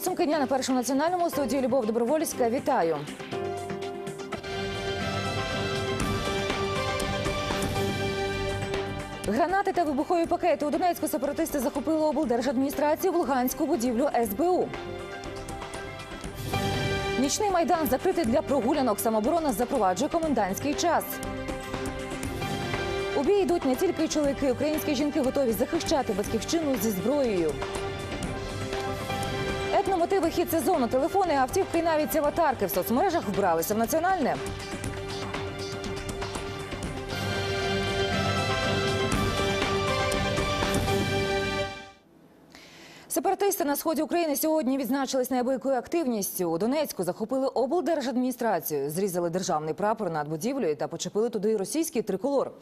Підсумки дня на першому національному У студії Любов Добровольська. Вітаю. Гранати та вибухові пакети у Донецьку сепаратисти захопили облдержадміністрацію в Луганську будівлю СБУ. Нічний майдан закритий для прогулянок. Самоборона запроваджує комендантський час. У бій йдуть не тільки чоловіки, українські жінки готові захищати батьківщину зі зброєю. Етномотиви хід сезону, телефони, автівки і навіть аватарки в соцмережах вбралися в національне. Сепаратисти на сході України сьогодні відзначились неабиякою активністю. У Донецьку захопили облдержадміністрацію, зрізали державний прапор над будівлею та почепили туди російський триколор.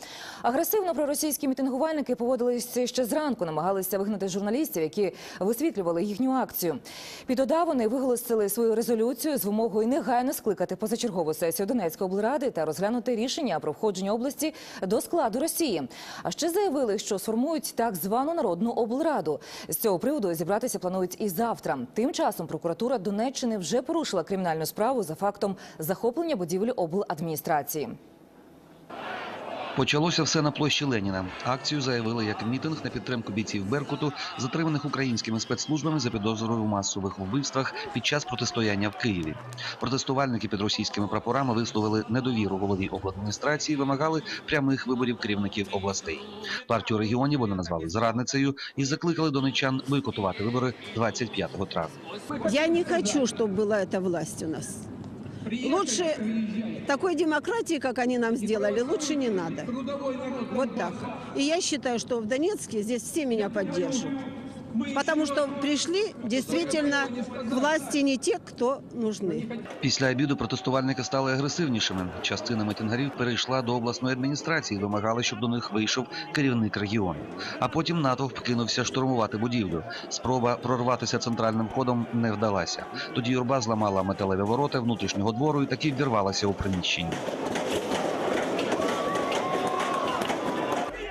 Агресивно проросійські мітингувальники поводилися ще зранку, намагалися вигнати журналістів, які висвітлювали їхню акцію. Під ОДА вони виголосили свою резолюцію з вимогою негайно скликати позачергову сесію Донецької облради та розглянути рішення про входження області до складу Росії. А ще заявили, що сформують так звану народну облраду. З цього приводу зібратися планують і завтра. Тим часом прокуратура Донеччини вже порушила кримінальну справу за фактом захоплення будівлі обладміністрації. Почалося все на площі Леніна. Акцію заявили як мітинг на підтримку бійців Беркуту, затриманих українськими спецслужбами за підозрою у масових вбивствах під час протистояння в Києві. Протестувальники під російськими прапорами висловили недовіру голові обладміністрації, вимагали прямих виборів керівників областей. Партію регіонів вони назвали зрадницею і закликали донечан бойкотувати вибори 25 травня. Я не хочу, чтобы была эта власть у нас. Лучше такой демократии, как они нам сделали, лучше не надо. Вот так. И я считаю, что в Донецке здесь все меня поддержат. Потому что пришли действительно к власти не те, кто нужны. Після обіду протестувальники стали агресивнішими. Частина мітингарів перейшла до обласної адміністрації, вимагали, щоб до них вийшов керівник регіону. А потім натовп кинувся штурмувати будівлю. Спроба прорватися центральним ходом не вдалася. Тоді юрба зламала металеві ворота внутрішнього двору і таки ввірвалася у приміщення.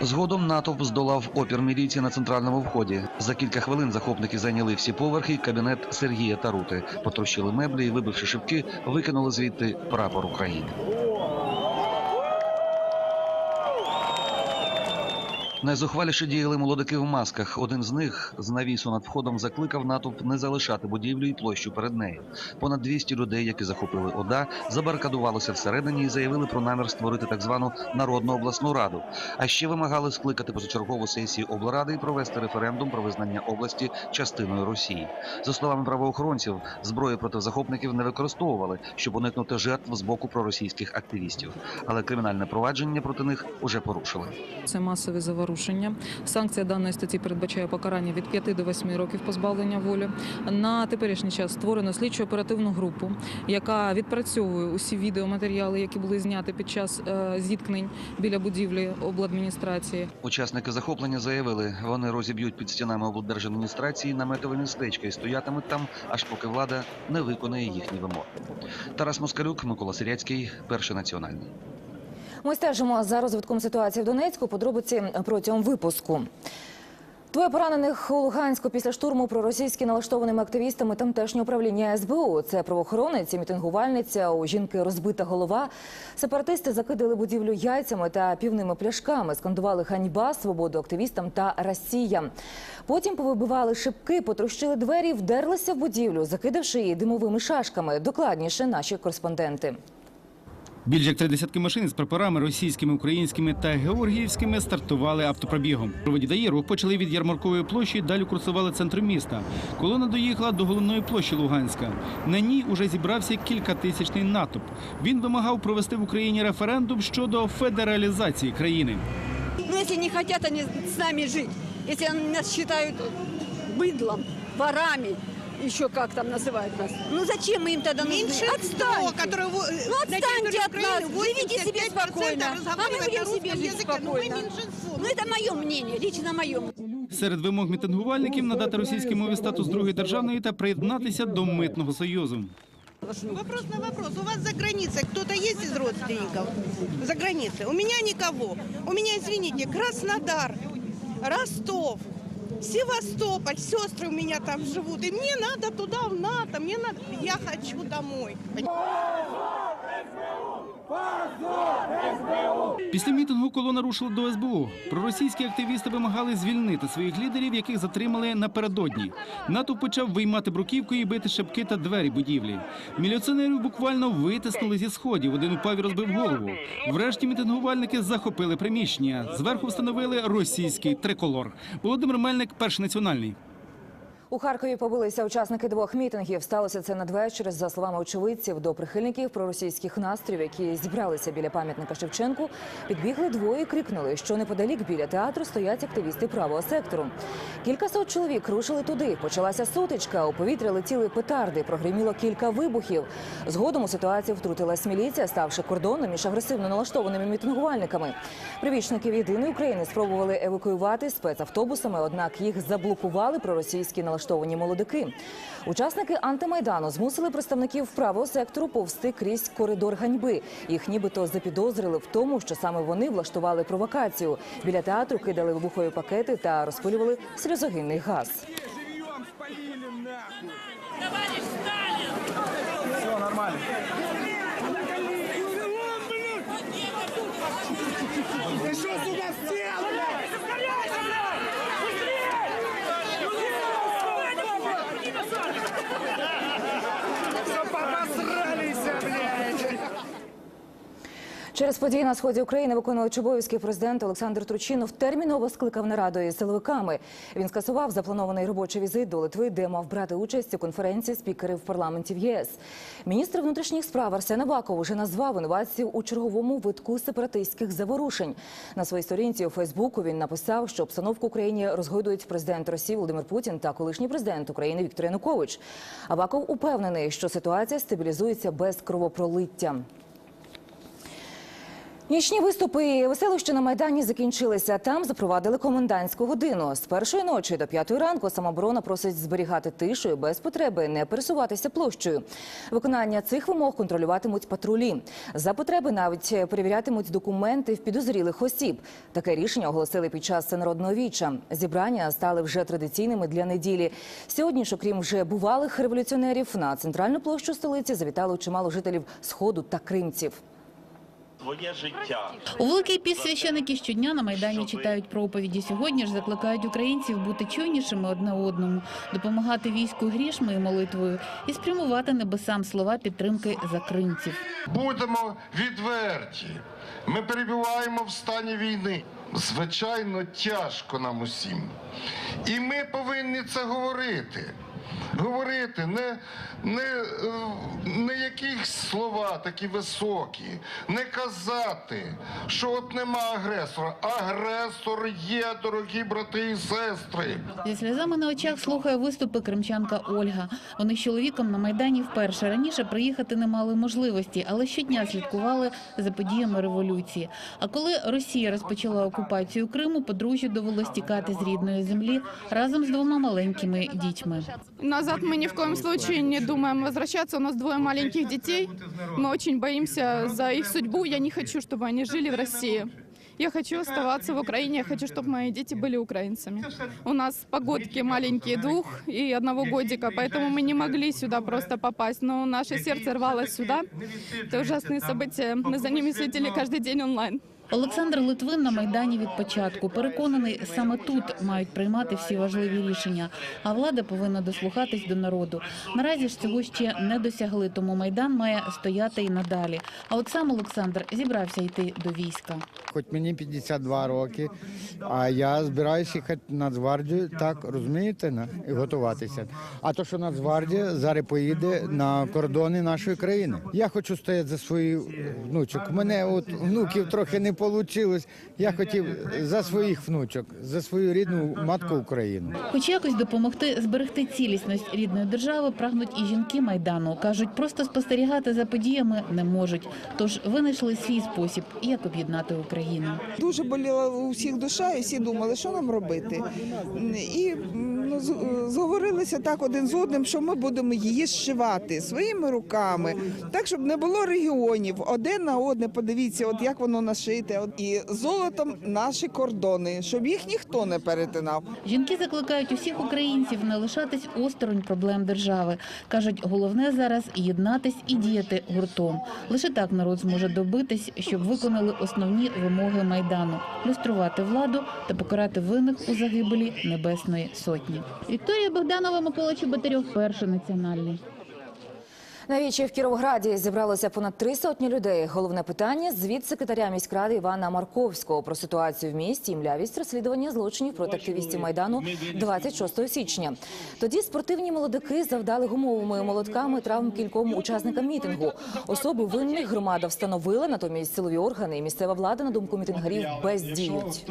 Згодом натовп здолав опір міліції на центральному вході. За кілька хвилин захопники зайняли всі поверхи і кабінет Сергія Тарути, потрощили меблі і, вибивши шибки, викинули звідти прапор України. Найзухваліше діяли молодики в масках. Один з них з навісу над входом закликав натовп не залишати будівлю і площу перед нею. Понад 200 людей, які захопили ОДА, забаркадувалося всередині і заявили про намір створити так звану народну обласну раду. А ще вимагали скликати позачергову сесію облради і провести референдум про визнання області частиною Росії. За словами правоохоронців, зброї проти захопників не використовували, щоб уникнути жертв з боку проросійських активістів. Але кримінальне провадження проти них уже порушили. Це масові заворушення. Санкція даної статті передбачає покарання від 5 до 8 років позбавлення волі. На теперішній час створено слідчо оперативну групу, яка відпрацьовує усі відеоматеріали, які були зняті під час е, зіткнень біля будівлі обладміністрації. Учасники захоплення заявили, вони розіб'ють під стінами облдержадміністрації наметове містечко і стоятимуть там, аж поки влада не виконає їхні вимоги. Тарас Москалюк, Микола Сиряцький, перший національний. Ми стежимо за розвитком ситуації в Донецьку. Подробиці протягом випуску. Двоє поранених у Луганську після штурму проросійськи налаштованими активістами тамтешнє управління СБУ. Це правоохоронець, і мітингувальниця, у жінки розбита голова. Сепаратисти закидали будівлю яйцями та півними пляшками, скандували ганьба, свободу активістам та Росія. Потім повибивали шибки, потрощили двері, вдерлися в будівлю, закидавши її димовими шашками. Докладніше наші кореспонденти. Більш як три десятки машин з прапорами російськими, українськими та георгіївськими стартували автопробігом. Водії рух почали від ярмаркової площі, далі курсували центром міста. Колона доїхала до головної площі Луганська. На ній уже зібрався кількатисячний натовп. Він вимагав провести в Україні референдум щодо федералізації країни. Ну, если не хотят они с нами если они нас считают быдлом, ворами, еще как там называют нас, ну зачем мы им тогда нужны? Меньшинство, Отстаньте. которое во- Ну на отстаньте территории от нас, Украины живите себе 85% спокойно, а мы разговаривает будем на себе русском жить языке. Ну, мы спокойно. меньшинство. Ну это мое мнение, лично мое. Серед вимог мітингувальників надати російській мові статус другої державної та приєднатися до митного союзу. Вопрос на вопрос. У вас за границей кто-то есть из родственников? За границей. У меня никого. У меня, извините, Краснодар, Ростов, Севастополь, сестры у меня там живут. И мне надо туда, в НАТО, мне надо, я хочу домой. Після мітингу колона рушила до СБУ. Проросійські активісти вимагали звільнити своїх лідерів, яких затримали напередодні. Натовп почав виймати бруківкою і бити шибки та двері будівлі. Міліціонерів буквально витиснули зі сходів. Один упав і розбив голову. Врешті мітингувальники захопили приміщення. Зверху встановили російський триколор. Володимир Мельник, перший національний. У Харкові побилися учасники двох мітингів. Сталося це надвечір. За словами очевидців, до прихильників проросійських настроїв, які зібралися біля пам'ятника Шевченку, підбігли двоє і крикнули, що неподалік біля театру стоять активісти правого сектору. Кількасот чоловік рушили туди. Почалася сутичка. У повітря летіли петарди. Прогриміло кілька вибухів. Згодом у ситуацію втрутилась міліція, ставши кордоном між агресивно налаштованими мітингувальниками. Привічників єдиної України спробували евакуювати спецавтобусами, однак їх заблокували проросійські налаштовані молодики. Учасники антимайдану змусили представників правого сектору повсти крізь коридор ганьби. Їх нібито запідозрили в тому, що саме вони влаштували провокацію. Біля театру кидали вибухові пакети та розпилювали сльозогінний газ. Через події на сході України виконувач обов'язків президента Олександр Турчинов терміново скликав нараду із силовиками. Він скасував запланований робочий візит до Литви, де мав брати участь у конференції спікерів парламентів ЄС. Міністр внутрішніх справ Арсен Аваков уже назвав інновацію у черговому витку сепаратистських заворушень. На своїй сторінці у Фейсбуку він написав, що обстановку Україні розгойдують президент Росії Володимир Путін та колишній президент України Віктор Янукович. Аваков упевнений, що ситуація стабілізується без кровопролиття. Нічні виступи і веселощі на майдані закінчилися. Там запровадили комендантську годину. З першої ночі до п'ятої ранку самооборона просить зберігати тишу і без потреби не пересуватися площею. Виконання цих вимог контролюватимуть патрулі. За потреби навіть перевірятимуть документи в підозрілих осіб. Таке рішення оголосили під час народного віча. Зібрання стали вже традиційними для неділі. Сьогодні ж, окрім вже бувалих революціонерів, на центральну площу столиці завітало чимало жителів сходу та кримців. Своє життя. У Великий священики щодня на Майдані читають проповіді. Сьогодні ж закликають українців бути чуйнішими одне одному, допомагати війську грішми і молитвою і спрямувати небесам слова підтримки за кримців. Будемо відверті. Ми перебуваємо в стані війни. Звичайно, тяжко нам усім. І ми повинні це говорити. Говорити не, не, е, не якісь слова такі високі, не казати, що от нема агресора. Агресор є, дорогі брати і сестри. Зі сльозами на очах слухає виступи кримчанка Ольга. Вони з чоловіком на Майдані вперше раніше приїхати не мали можливості, але щодня слідкували за подіями революції. А коли Росія розпочала окупацію Криму, подружжю довелось тікати з рідної землі разом з двома маленькими дітьми. Назад мы ни в коем случае не думаем возвращаться. У нас двое маленьких детей. Мы очень боимся за их судьбу. Я не хочу, чтобы они жили в России. Я хочу оставаться в Украине. Я хочу, чтобы мои дети были украинцами. У нас погодки маленькие, двух и одного годика, поэтому мы не могли сюда просто попасть. Но наше сердце рвалось сюда. Это ужасные события. Мы за ними следили каждый день онлайн. Олександр Литвин на майдані від початку переконаний, саме тут мають приймати всі важливі рішення. А влада повинна дослухатись до народу. Наразі ж цього ще не досягли, тому майдан має стояти і надалі. А от сам Олександр зібрався йти до війська. Хоч мені 52 роки, а я збираюся їхати в Нацгвардію, так розумієте, на- і готуватися. А то, що Нацгвардія зараз поїде на кордони нашої країни. Я хочу стояти за своїх внучок. Мене от внуків трохи не вийшло. Я хотів за своїх внучок, за свою рідну матку Україну. Хоч якось допомогти зберегти цілісність рідної держави прагнуть і жінки майдану. кажуть, просто спостерігати за подіями не можуть. Тож винайшли свій спосіб, як об'єднати Україну. Дуже боліла у всіх душа, і всі думали, що нам робити. І зговорилися так один з одним, що ми будемо її зшивати своїми руками, так щоб не було регіонів. Один на одне, подивіться, от як воно нашите. І золотом наші кордони, щоб їх ніхто не перетинав. Жінки закликають усіх українців не лишатись осторонь проблем держави. Кажуть, головне зараз єднатись і діяти гуртом. Лише так народ зможе добитись, щоб виконали основні вимоги майдану люструвати владу та покарати винних у загибелі Небесної Сотні. Вікторія Богданова, Микола Чеботарьов, перший національний. Навічі в Кіровграді зібралося понад три сотні людей. Головне питання звіт секретаря міськради Івана Марковського про ситуацію в місті і млявість розслідування злочинів проти активістів майдану 26 січня. Тоді спортивні молодики завдали гумовими молотками травм кільком учасникам мітингу. Особи винних громада встановила, натомість силові органи і місцева влада на думку мітингарів бездіють.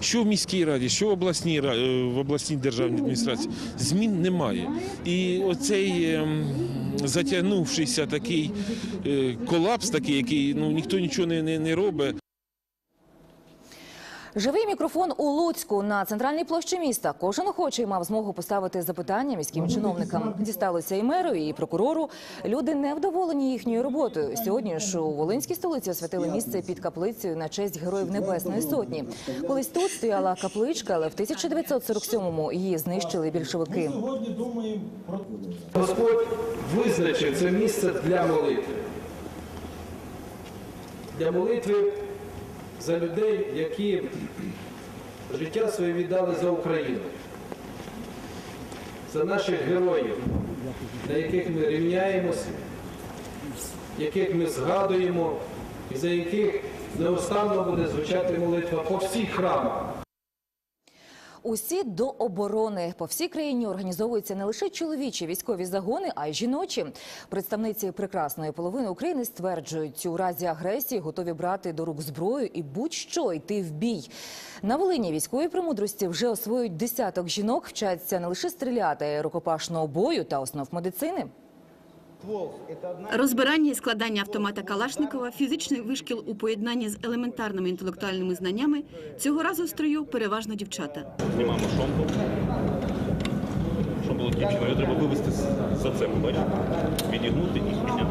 Що в міській раді, що в обласній ра- е, в обласній державній адміністрації змін немає. І оцей ем, затягнувшийся такий е, колапс, такий, який ну ніхто нічого не, не, не робить. Живий мікрофон у Луцьку на центральній площі міста. Кожен охочий мав змогу поставити запитання міським чиновникам. Дісталося і меру, і прокурору. Люди не вдоволені їхньою роботою. Сьогодні ж у Волинській столиці освятили місце під каплицею на честь героїв Небесної Сотні. Колись тут стояла капличка, але в 1947-му її знищили більшовики. Господь визначив це місце для молитви. Для молитви за людей, які життя своє віддали за Україну, за наших героїв, на яких ми рівняємося, яких ми згадуємо і за яких неостанно буде звучати молитва по всіх храмах. Усі до оборони по всій країні організовуються не лише чоловічі військові загони, а й жіночі. Представниці прекрасної половини України стверджують, у разі агресії готові брати до рук зброю і будь-що йти в бій. На Волині військові премудрості вже освоюють десяток жінок, вчаться не лише стріляти, рукопашного бою та основ медицини. Розбирання і складання автомата Калашникова, фізичний вишкіл у поєднанні з елементарними інтелектуальними знаннями цього разу в строю переважно дівчата. Знімаємо шомпу. Щоб було дівчина, його треба вивести з- за цепу, бачите? Відігнути і підняти.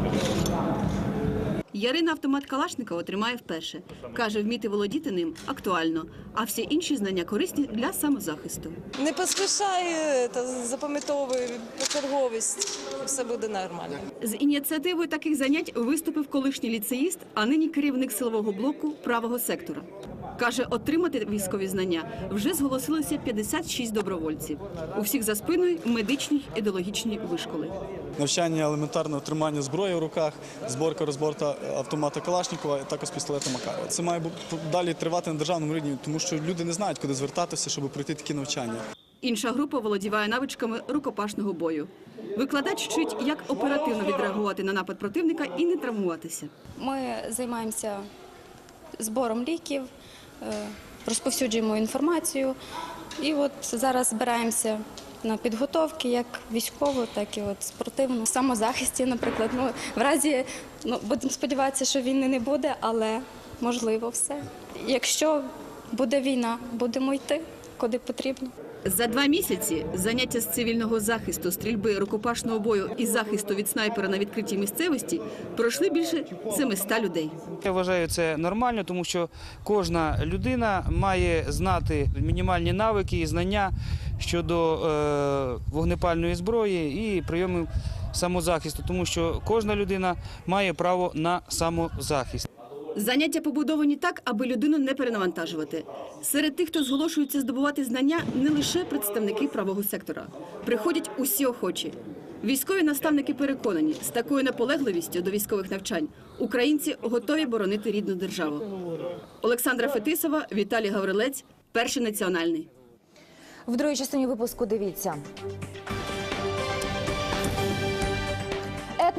Ярина автомат Калашникова тримає вперше. Каже, вміти володіти ним актуально, а всі інші знання корисні для самозахисту. Не поспішай та запам'ятовуй почерговість, все буде нормально. З ініціативою таких занять виступив колишній ліцеїст, а нині керівник силового блоку правого сектора. Каже, отримати військові знання вже зголосилося 56 добровольців. У всіх за спиною медичні ідеологічні вишколи. навчання елементарного тримання зброї в руках, зборка розборка автомата Калашникова, і також пістолета Макарова. Це має далі тривати на державному рівні, тому що люди не знають, куди звертатися, щоб пройти такі навчання. Інша група володіває навичками рукопашного бою. Викладач вчить, як оперативно відреагувати на напад противника і не травмуватися. Ми займаємося збором ліків, розповсюджуємо інформацію. І от зараз збираємося на підготовки як військову, так і от спортивно. Самозахисті, наприклад. Ну, в разі, ну, будемо сподіватися, що війни не буде, але можливо все. Якщо буде війна, будемо йти куди потрібно. За два місяці заняття з цивільного захисту, стрільби, рукопашного бою і захисту від снайпера на відкритій місцевості пройшли більше 700 людей. Я вважаю це нормально, тому що кожна людина має знати мінімальні навики і знання щодо е, вогнепальної зброї і прийомів самозахисту, тому що кожна людина має право на самозахист. Заняття побудовані так, аби людину не перенавантажувати. Серед тих, хто зголошується здобувати знання, не лише представники правого сектора. Приходять усі охочі. Військові наставники переконані, з такою наполегливістю до військових навчань українці готові боронити рідну державу. Олександра Фетисова, Віталій Гаврилець, перший національний. В другій частині випуску дивіться.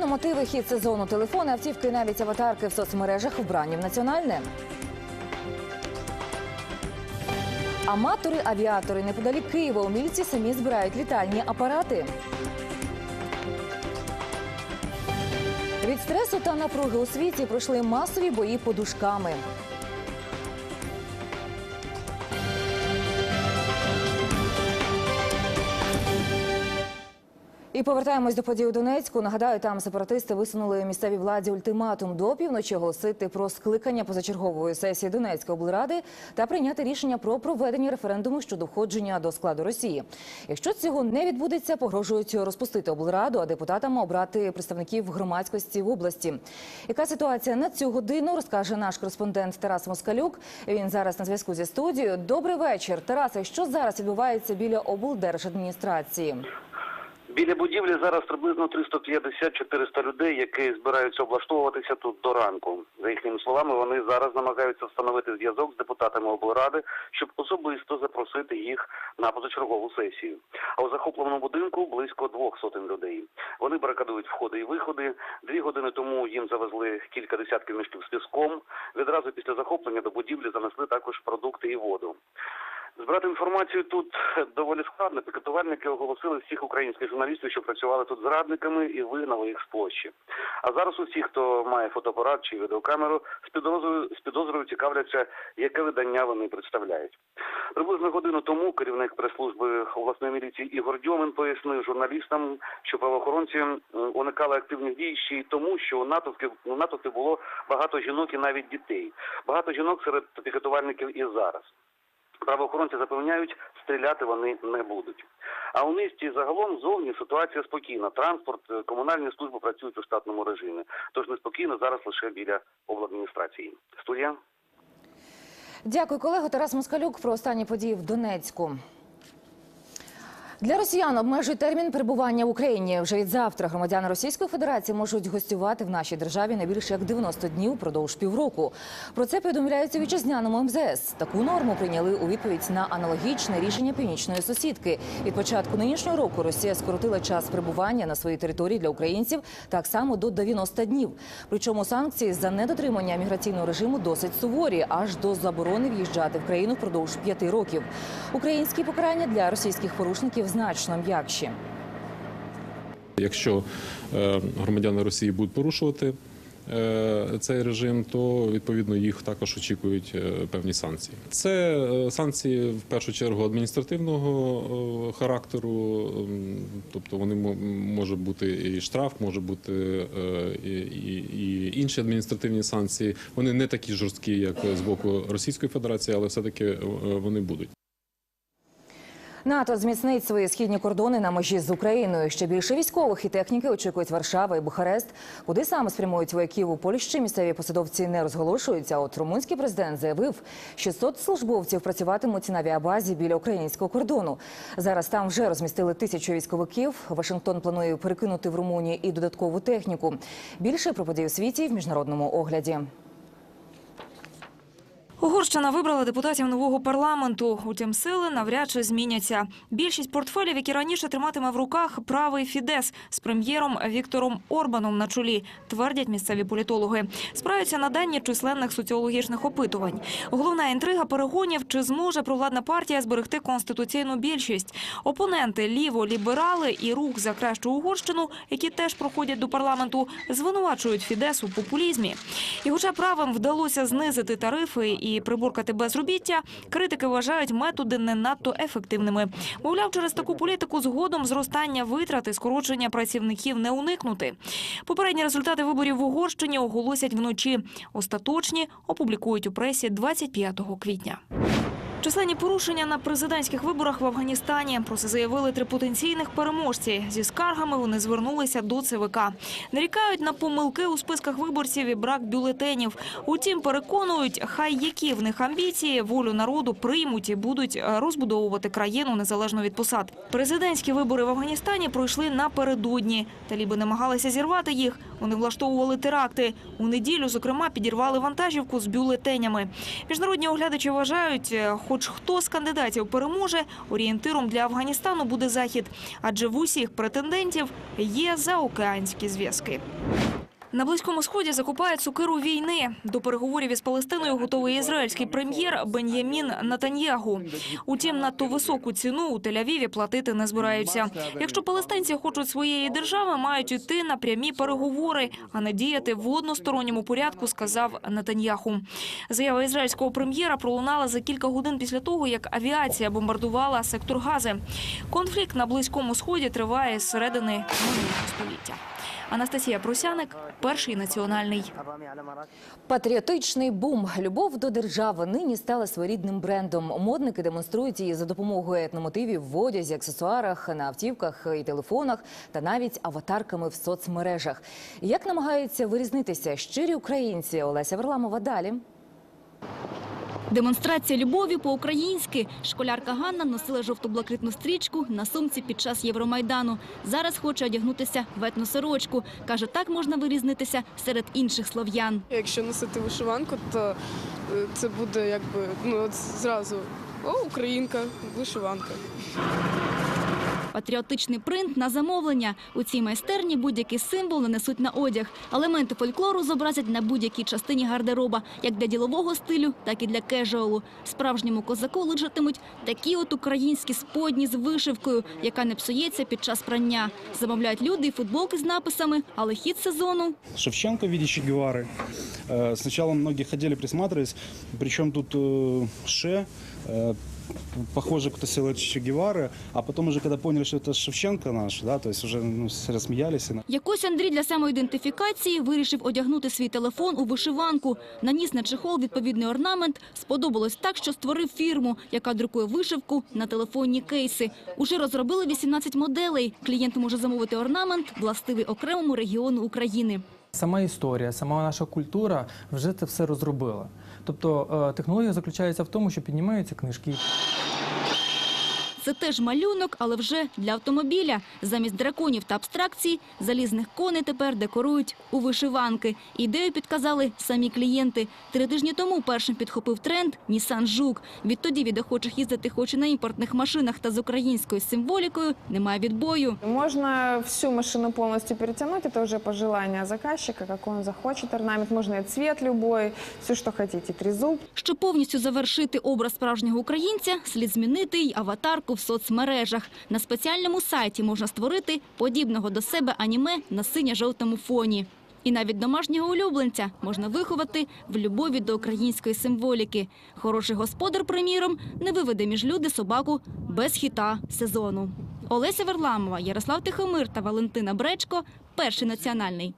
Етномотиви, хід сезону, телефони, автівки навіть аватарки в соцмережах вбрані в національне. Аматори-авіатори неподалік Києва умільці самі збирають літальні апарати. Від стресу та напруги у світі пройшли масові бої подушками. І повертаємось до подій у Донецьку. Нагадаю, там сепаратисти висунули місцевій владі ультиматум до півночі оголосити про скликання позачергової сесії Донецької облради та прийняти рішення про проведення референдуму щодо входження до складу Росії. Якщо цього не відбудеться, погрожують розпустити облраду, а депутатам обрати представників громадськості в області. Яка ситуація на цю годину розкаже наш кореспондент Тарас Москалюк. Він зараз на зв'язку зі студією. Добрий вечір, Тарасе. Що зараз відбувається біля облдержадміністрації? Біля будівлі зараз приблизно 350-400 людей, які збираються облаштовуватися тут до ранку. За їхніми словами, вони зараз намагаються встановити зв'язок з депутатами облради, щоб особисто запросити їх на позачергову сесію. А у захопленому будинку близько двох сотень людей. Вони барикадують входи і виходи. Дві години тому їм завезли кілька десятків мішків з піском. Відразу після захоплення до будівлі занесли також продукти і воду. Збирати інформацію тут доволі складно. Пікетувальники оголосили всіх українських журналістів, що працювали тут зрадниками, і вигнали їх з площі. А зараз усі, хто має фотоапарат чи відеокамеру, з підозрою, з підозрою цікавляться, яке видання вони представляють. Приблизно годину тому керівник прес-служби обласної міліції Ігор Дьомин пояснив журналістам, що правоохоронці уникали активних дій ще й тому, що у натовпі, у натовпі було багато жінок і навіть дітей. Багато жінок серед пікетувальників і зараз. Правоохоронці запевняють, стріляти вони не будуть. А у місті загалом зовні ситуація спокійна. Транспорт, е, комунальні служби працюють у штатному режимі. Тож неспокійно зараз лише біля обладміністрації. Студія. Дякую, колего. Тарас Москалюк про останні події в Донецьку. Для росіян обмежують термін перебування в Україні. Вже від завтра громадяни Російської Федерації можуть гостювати в нашій державі не більше як 90 днів впродовж півроку. Про це повідомляється вітчизняному МЗС. Таку норму прийняли у відповідь на аналогічне рішення північної сусідки. Від початку нинішнього року Росія скоротила час перебування на своїй території для українців так само до 90 днів. Причому санкції за недотримання міграційного режиму досить суворі, аж до заборони в'їжджати в країну впродовж п'яти років. Українські покарання для російських порушників значно м'якші. Якщо е, громадяни Росії будуть порушувати е, цей режим, то відповідно їх також очікують е, певні санкції. Це санкції в першу чергу адміністративного характеру, тобто вони мо- може бути і штраф, може бути і, і, інші адміністративні санкції. Вони не такі жорсткі, як з боку Російської Федерації, але все-таки е, вони будуть. НАТО зміцнить свої східні кордони на межі з Україною. Ще більше військових і техніки очікують Варшава і Бухарест. Куди саме спрямують вояків у Польщі, місцеві посадовці не розголошуються. От румунський президент заявив, 600 службовців працюватимуть на авіабазі біля українського кордону. Зараз там вже розмістили тисячу військовиків. Вашингтон планує перекинути в Румунії і додаткову техніку. Більше про події у світі в міжнародному огляді. Угорщина вибрала депутатів нового парламенту. Утім, сили навряд чи зміняться. Більшість портфелів, які раніше триматиме в руках правий Фідес з прем'єром Віктором Орбаном на чолі, твердять місцеві політологи. Справляються на дані численних соціологічних опитувань. Головна інтрига перегонів, чи зможе провладна партія зберегти конституційну більшість. Опоненти ліво-ліберали і рух за кращу Угорщину, які теж проходять до парламенту, звинувачують Фідес у популізмі. І хоча правим вдалося знизити тарифи і приборкати безробіття, критики вважають методи не надто ефективними. Мовляв, через таку політику згодом зростання витрат і скорочення працівників не уникнути. Попередні результати виборів в Угорщині оголосять вночі. Остаточні опублікують у пресі 25 квітня. Численні порушення на президентських виборах в Афганістані. Про це заявили три потенційних переможці. Зі скаргами вони звернулися до ЦВК. Нарікають на помилки у списках виборців і брак бюлетенів. Утім, переконують, хай які в них амбіції, волю народу приймуть і будуть розбудовувати країну незалежно від посад. Президентські вибори в Афганістані пройшли напередодні. Таліби намагалися зірвати їх. Вони влаштовували теракти. У неділю, зокрема, підірвали вантажівку з бюлетенями. Міжнародні оглядачі вважають, е, хоч хто з кандидатів переможе, орієнтиром для Афганістану буде захід, адже в усіх претендентів є заокеанські зв'язки. На Близькому Сході закупає цукеру війни. До переговорів із Палестиною готовий ізраїльський прем'єр Бен'ямін Натаньягу. Утім, надто високу ціну у Тель-Авіві платити не збираються. Якщо палестинці хочуть своєї держави, мають йти на прямі переговори, а не діяти в односторонньому порядку, сказав Натаньяху. Заява ізраїльського прем'єра пролунала за кілька годин після того, як авіація бомбардувала сектор Гази. Конфлікт на Близькому Сході триває з середини століття. Анастасія Прусяник, перший національний. Патріотичний бум, любов до держави нині стала своєрідним брендом. Модники демонструють її за допомогою етномотивів в одязі, аксесуарах, на автівках і телефонах та навіть аватарками в соцмережах. Як намагаються вирізнитися щирі українці Олеся Варламова далі. Демонстрація любові по-українськи. Школярка Ганна носила жовто-блакитну стрічку на сумці під час Євромайдану. Зараз хоче одягнутися в етносорочку. Каже, так можна вирізнитися серед інших слов'ян. Якщо носити вишиванку, то е, це буде якби ну от зразу о, українка, вишиванка. Патріотичний принт на замовлення. У цій майстерні будь-який символ нанесуть на одяг. Елементи фольклору зобразять на будь-якій частині гардероба, як для ділового стилю, так і для кежуалу. Справжньому козаку личатимуть такі от українські сподні з вишивкою, яка не псується під час прання. Замовляють люди і футболки з написами, але хід сезону Шевченко в виде Че Гевары. Э, Сначала многие ходили, присматривались, причем тут э, Ше, э, похоже, кто силуэт Че Гевары, а потом уже, когда поняли, что это Шевченко наш, да, то есть уже ну, все рассмеялись. и Якось Андрій для самоідентифікації вирішив одягнути свій телефон у вишиванку. Наніс на чехол відповідний орнамент. Сподобалось так, що створив фірму, яка друкує вишивку на телефонні кейси. Уже розробили 18 моделей. Клієнт може замовити орнамент, властивий окремому регіону України. Сама історія, сама наша культура вже це все розробила. Тобто е, технологія заключається в тому, що піднімаються книжки. Це теж малюнок, але вже для автомобіля. Замість драконів та абстракцій залізних коней тепер декорують у вишиванки. Ідею підказали самі клієнти. Три тижні тому першим підхопив тренд Нісан Жук. Відтоді від охочих їздити хоч і на імпортних машинах та з українською символікою немає відбою. Можно всю машину полностью перетянуть, это уже пожелание заказчика, как он захочет орнамент. Можно и цвет любой, все, что хотите, трезуб. Щоб повністю завершити образ справжнього українця, слід змінити й аватарку в соцмережах. На спеціальному сайті можна створити подібного до себе аніме на синьо-жовтому фоні. І навіть домашнього улюбленця можна виховати в любові до української символіки. Хороший господар, приміром, не виведе між люди собаку без хіта сезону. Олеся Варламова, Ярослав Тихомир та Валентина Бречко – перший національний.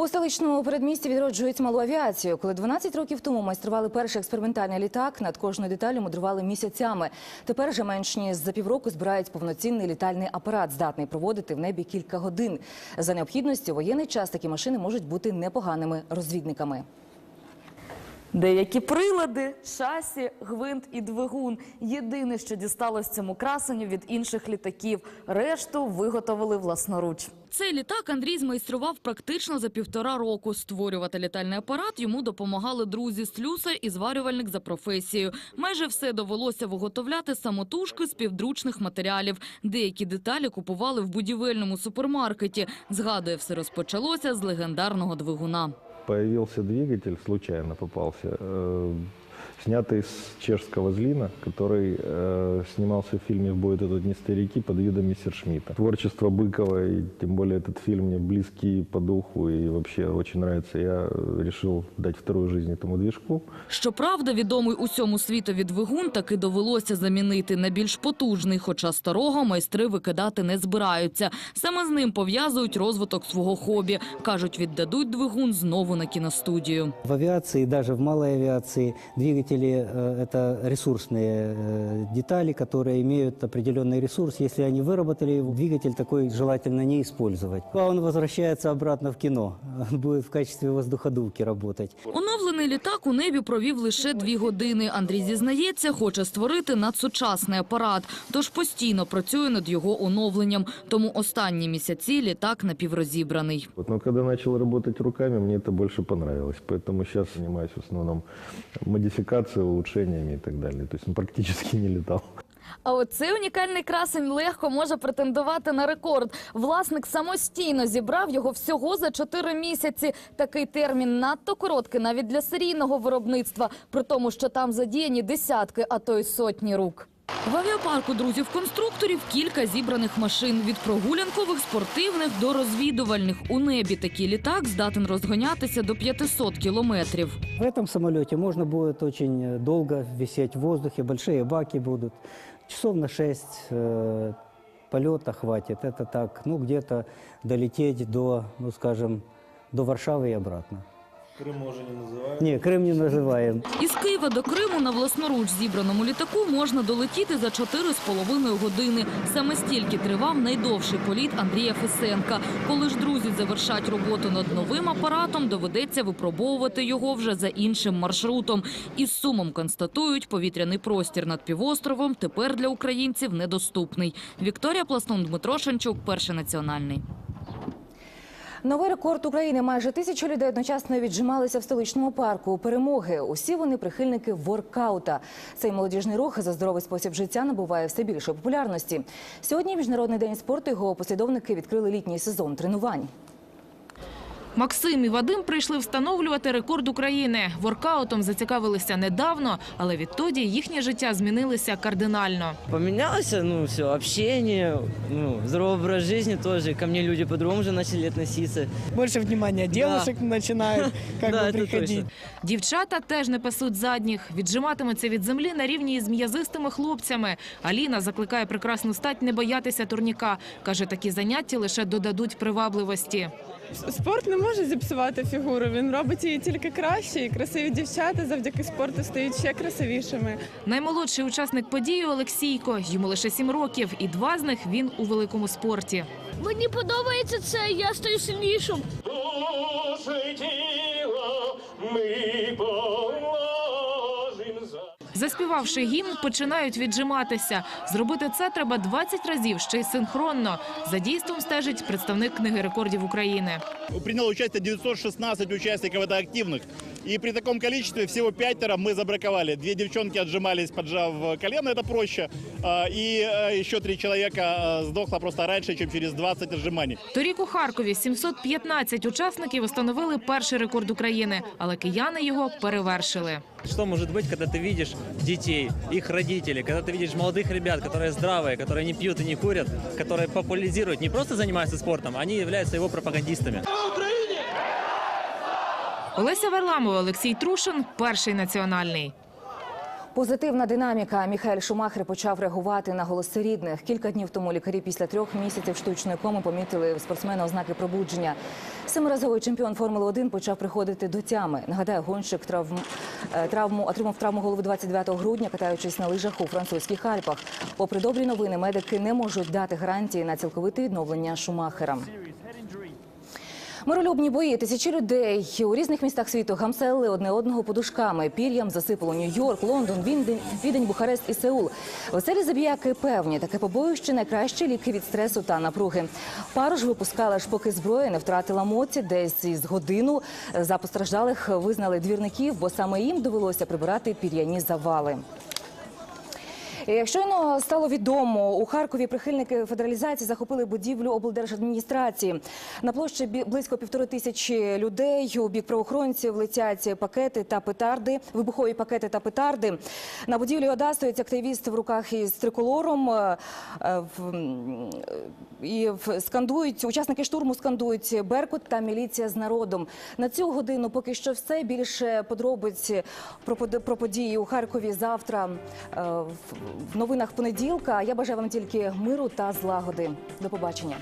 У столичному передмісті відроджують малу авіацію. Коли 12 років тому майстрували перший експериментальний літак, над кожною деталю мудрували місяцями. Тепер же менш ніж за півроку збирають повноцінний літальний апарат, здатний проводити в небі кілька годин. За необхідності воєнний час такі машини можуть бути непоганими розвідниками. Деякі прилади, шасі, гвинт і двигун. Єдине, що дісталось цьому красенню від інших літаків. Решту виготовили власноруч. Цей літак Андрій змайстрував практично за півтора року. Створювати літальний апарат йому допомагали друзі слюсар і зварювальник за професією. Майже все довелося виготовляти самотужки з півдручних матеріалів. Деякі деталі купували в будівельному супермаркеті. Згадує, все розпочалося з легендарного двигуна. Появился двигатель, случайно попался, э, снятый с чешского злина, который э, снимался в фильме «В бой идут одни старики» под видом мистер Шмидта. Творчество Быкова, и тем более этот фильм мне близкий по духу и вообще очень нравится. Я э, решил дать вторую жизнь этому движку. Щоправда, відомий усьому світові двигун таки довелося замінити на більш потужний, хоча старого майстри викидати не збираються. Саме з ним пов'язують розвиток свого хобі. Кажуть, віддадуть двигун знову на кіностудію. В авиации, даже в малой авиации, двигатели э, – это ресурсные э, детали, которые имеют определенный ресурс. Если они выработали его, двигатель такой желательно не использовать. А он возвращается обратно в кино. Он будет в качестве воздуходувки работать. Оновлений літак у небі провів лише дві години. Андрій зізнається, хоче створити надсучасний апарат, тож постійно працює над його оновленням. Тому останні місяці літак напіврозібраний. Вот, коли когда начал работать руками, мені це больше понравилось. Тому зараз займаюся в основному модифікацією, улучшеннями і так далі. Тобто практично не летал. А от цей унікальний красень легко може претендувати на рекорд. Власник самостійно зібрав його всього за 4 місяці. Такий термін надто короткий навіть для серійного виробництва, при тому, що там задіяні десятки, а то й сотні рук. В авіапарку друзів-конструкторів кілька зібраних машин від прогулянкових, спортивних до розвідувальних. У небі такий літак здатен розгонятися до 500 кілометрів. В этом самолете можно будет очень э, долго висеть в воздухе, большие баки будут. Часов на 6 э, полета хватит. Это так, ну, где-то долететь до, ну, скажем, до Варшавы и обратно. Крым уже не называют. Не, Крым не называем. Із Києва до Криму на власноруч зібраному літаку можна долетіти за 4,5 години. Саме стільки тривав найдовший політ Андрія Фесенка. Коли ж друзі завершать роботу над новим апаратом, доведеться випробовувати його вже за іншим маршрутом. Із сумом констатують, повітряний простір над півостровом тепер для українців недоступний. Вікторія Пластун, Дмитро Шанчук, перший національний. Новий рекорд України. Майже тисячу людей одночасно віджималися в столичному парку. Перемоги усі вони прихильники воркаута. Цей молодіжний рух за здоровий спосіб життя набуває все більше популярності. Сьогодні міжнародний день спорту. Його послідовники відкрили літній сезон тренувань. Максим і Вадим прийшли встановлювати рекорд України. Воркаутом зацікавилися недавно, але відтоді їхнє життя змінилося кардинально. Поменялось, ну, все, общение, ну, здоровый образ жизни тоже. Ко мне люди по-другому уже начали относиться. Больше внимания девушек начинают как Да, бы это приходить. точно. Дівчата теж не пасуть задніх, віджиматимуться від землі на рівні із м'язистими хлопцями. Аліна закликає прекрасну стать не боятися турніка. Каже, такі заняття лише додадуть привабливості. Спорт не може зіпсувати фігуру. Він робить її тільки краще, і красиві дівчата завдяки спорту стають ще красивішими. Наймолодший учасник події Олексійко. Йому лише сім років, і два з них він у великому спорті. Мені подобається це, я стаю сильнішим. Заспівавши гімн, починають віджиматися. Зробити це треба 20 разів, ще й синхронно. За дійством стежить представник книги рекордів України. Приняло участие 916 участников, это активных. И при таком количестве всего пятеро мы забраковали. Две девчонки отжимались, поджав колено, это проще. А, И а, еще три человека а, сдохло просто раньше, чем через 20 отжиманий. Торік у Харкові 715 учасників встановили перший рекорд України, але кияни його перевершили. Что может быть, когда ты видишь детей, их родителей, когда ты видишь молодых ребят, которые здравые, которые не пьют и не курят, которые популяризируют, не просто занимаются спортом, они являются его пропагандистами. Олеся Варламова, Олексій Трушин, перший національний. Позитивна динаміка. Міхаель Шумахер почав реагувати на голоси рідних. Кілька днів тому лікарі після трьох місяців штучної коми помітили у спортсмена ознаки пробудження. Семиразовий чемпіон Формули 1 почав приходити до тями. Нагадаю, гонщик травм, е, травму отримав травму голови 29 грудня, катаючись на лижах у французьких Альпах. Попри добрі новини, медики не можуть дати гарантії на цілковите відновлення Шумахера. Миролюбні бої тисячі людей у різних містах світу гамселили одне одного подушками. Пір'ям засипало Нью-Йорк, Лондон, Відень, Відень, Бухарест і Сеул. Веселі забіяки певні. Таке побоїще найкращі ліки від стресу та напруги. Пару ж випускали аж поки зброя не втратила моці. Десь із годину за постраждалих визнали двірників, бо саме їм довелося прибирати пір'яні завали. Е, Щойно стало відомо, у Харкові прихильники федералізації захопили будівлю облдержадміністрації. На площі близько півтори тисячі людей. У бік правоохоронців летять пакети та петарди, вибухові пакети та петарди. На будівлі ОДА стоїть активіст в руках із триколором. е, е, І скандують учасники штурму скандують Беркут та міліція з народом. На цю годину поки що все більше подробиць про под- про події у Харкові завтра в- в новинах понеділка. Я бажаю вам тільки миру та злагоди. До побачення.